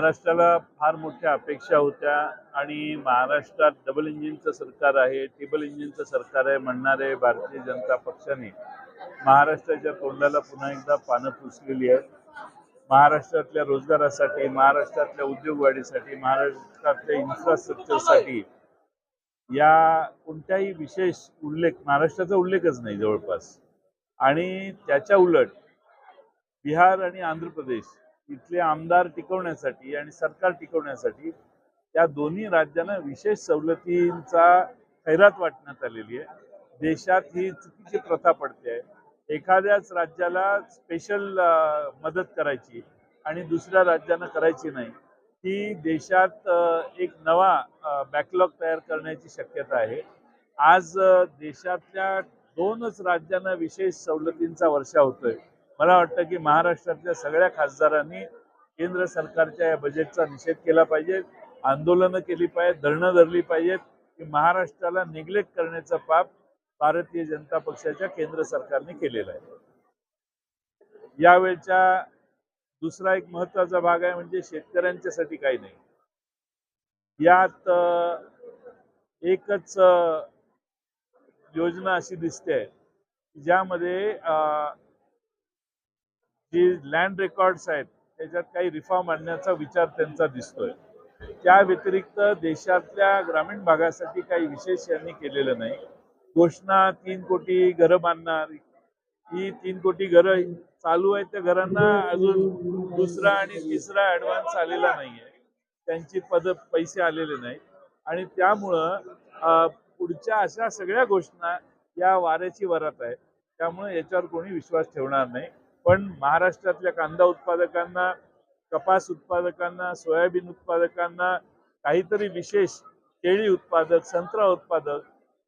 महाराष्ट्राला फार मोठ्या अपेक्षा होत्या आणि महाराष्ट्रात डबल इंजिनचं सरकार आहे टेबल इंजिनचं सरकार आहे म्हणणारे भारतीय जनता पक्षाने महाराष्ट्राच्या तोंडाला पुन्हा एकदा पानं पुसलेली आहेत. महाराष्ट्रातल्या रोजगारासाठी महाराष्ट्रातल्या उद्योगवाढीसाठी महाराष्ट्रातल्या इन्फ्रास्ट्रक्चरसाठी या कोणत्याही विशेष उल्लेख महाराष्ट्राचा उल्लेखच नाही जवळपास. आणि त्याच्या उलट बिहार आणि आंध्र प्रदेश इथले आमदार टिकवण्यासाठी आणि सरकार टिकवण्यासाठी त्या दोन्ही राज्यांना विशेष सवलतींचा खैरात वाटण्यात आलेली आहे. देशात ही चुकीची प्रथा पडते. आहे एखाद्याच राज्याला स्पेशल मदत करायची आणि दुसऱ्या राज्यानं करायची नाही ही देशात एक नवा बॅकलॉग तयार करण्याची शक्यता आहे. आज देशातल्या दोनच राज्यांना विशेष सवलतींचा वर्षा होतोय. मला वाटतं की महाराष्ट्रातल्या सगळ्या खासदारांनी केंद्र सरकारच्या या बजेटचा निषेध केला पाहिजे आंदोलनं केली पाहिजेत धरणं धरली पाहिजेत की महाराष्ट्राला निग्लेक्ट करण्याचं पाप भारतीय जनता पक्षाच्या केंद्र सरकारने केलेलं आहे. यावेळच्या दुसरा एक महत्त्वाचा भाग आहे म्हणजे शेतकऱ्यांच्यासाठी काही नाही. यात एकच योजना अशी दिसते ज्यामध्ये जी लँड रेकॉर्ड्स आहेत त्याच्यात काही रिफॉर्म आणण्याचा विचार त्यांचा दिसतोय. त्या व्यतिरिक्त देशातल्या ग्रामीण भागासाठी काही विशेष यांनी केलेलं नाही. घोषणा तीन कोटी घरं बांधणार ही तीन कोटी घरं चालू आहेत त्या घरांना अजून दुसरा आणि तिसरा ऍडव्हान्स आलेला नाहीये. त्यांची पद पैसे आलेले नाहीत. आणि त्यामुळं पुढच्या अशा सगळ्या घोषणा या वाऱ्याची वरात आहे त्यामुळे याच्यावर कोणी विश्वास ठेवणार नाही. पण महाराष्ट्रातल्या कांदा उत्पादकांना कपास उत्पादकांना सोयाबीन उत्पादकांना काहीतरी विशेष केळी उत्पादक संत्रा उत्पादक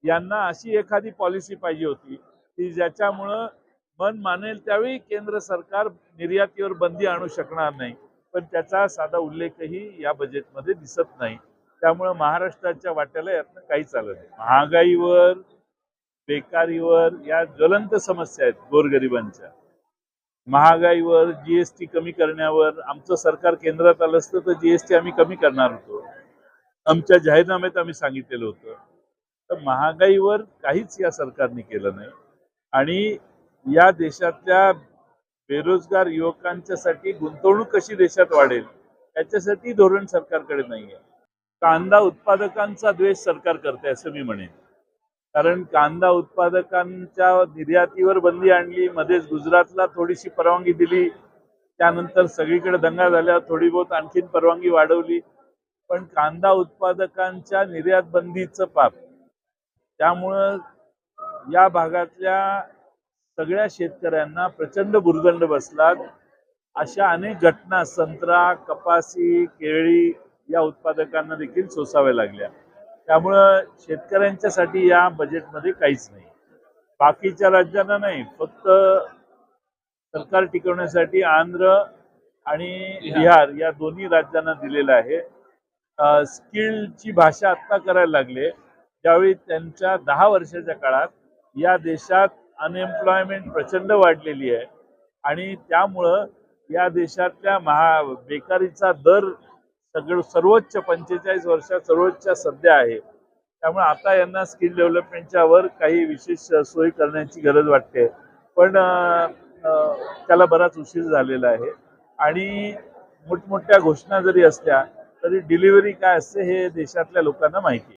यांना अशी एखादी पॉलिसी पाहिजे होती की ज्याच्यामुळं मन मानेल त्यावेळी केंद्र सरकार निर्यातीवर बंदी आणू शकणार नाही. पण त्याचा साधा उल्लेखही या बजेटमध्ये दिसत नाही. त्यामुळं महाराष्ट्राच्या वाट्याला यातनं काही चालत नाही. महागाईवर बेकारीवर या ज्वलंत समस्या आहेत गोरगरिबांच्या. महागाईवर जीएसटी कमी करण्यावर आमचं सरकार केंद्रात आलं असतं तर जीएसटी आम्ही कमी करणार होतो. आमच्या जाहीरनाम्यात आम्ही सांगितलेलं होतं. तर महागाईवर काहीच या सरकारने केलं नाही. आणि या देशातल्या बेरोजगार युवकांच्यासाठी गुंतवणूक कशी देशात वाढेल याच्यासाठी धोरण सरकारकडे नाही आहे कांदा उत्पादकांचा द्वेष सरकार करते असं मी म्हणेन. कारण कांदा उत्पादकांच्या निर्यातीवर बंदी आणली मध्येच गुजरातला थोडीशी परवानगी दिली त्यानंतर सगळीकडे दंगा झाल्यावर थोडी बहुत आणखीन परवानगी वाढवली. पण कांदा उत्पादकांच्या निर्यात बंदीचं पाप. त्यामुळं या भागातल्या सगळ्या शेतकऱ्यांना प्रचंड भुर्दंड बसला. अशा अनेक घटना संत्रा कपासी केळी या उत्पादकांना देखील सोसाव्या लागल्या. त्यामुळं शेतकऱ्यांच्यासाठी या बजेटमध्ये काहीच नाही. बाकीच्या राज्यांना नाही फक्त सरकार टिकवण्यासाठी आंध्र आणि बिहार. या दोन्ही राज्यांना दिलेलं आहे. स्किलची भाषा आत्ता करायला लागले. ज्यावेळी त्यांच्या दहा वर्षाच्या काळात या देशात अनएम्प्लॉयमेंट प्रचंड वाढलेली आहे आणि त्यामुळं या देशातल्या महा बेकारीचा दर सगळं सर्वोच्च पंचेचाळीस वर्षात सर्वोच्च सध्या आहे. त्यामुळे आता यांना स्किल डेव्हलपमेंटच्या वर काही विशेष सोय करण्याची गरज वाटते. पण त्याला बराच उशीर झालेला आहे. आणि मोठमोठ्या घोषणा जरी असल्या तरी डिलिव्हरी काय असते हे देशातल्या लोकांना माहिती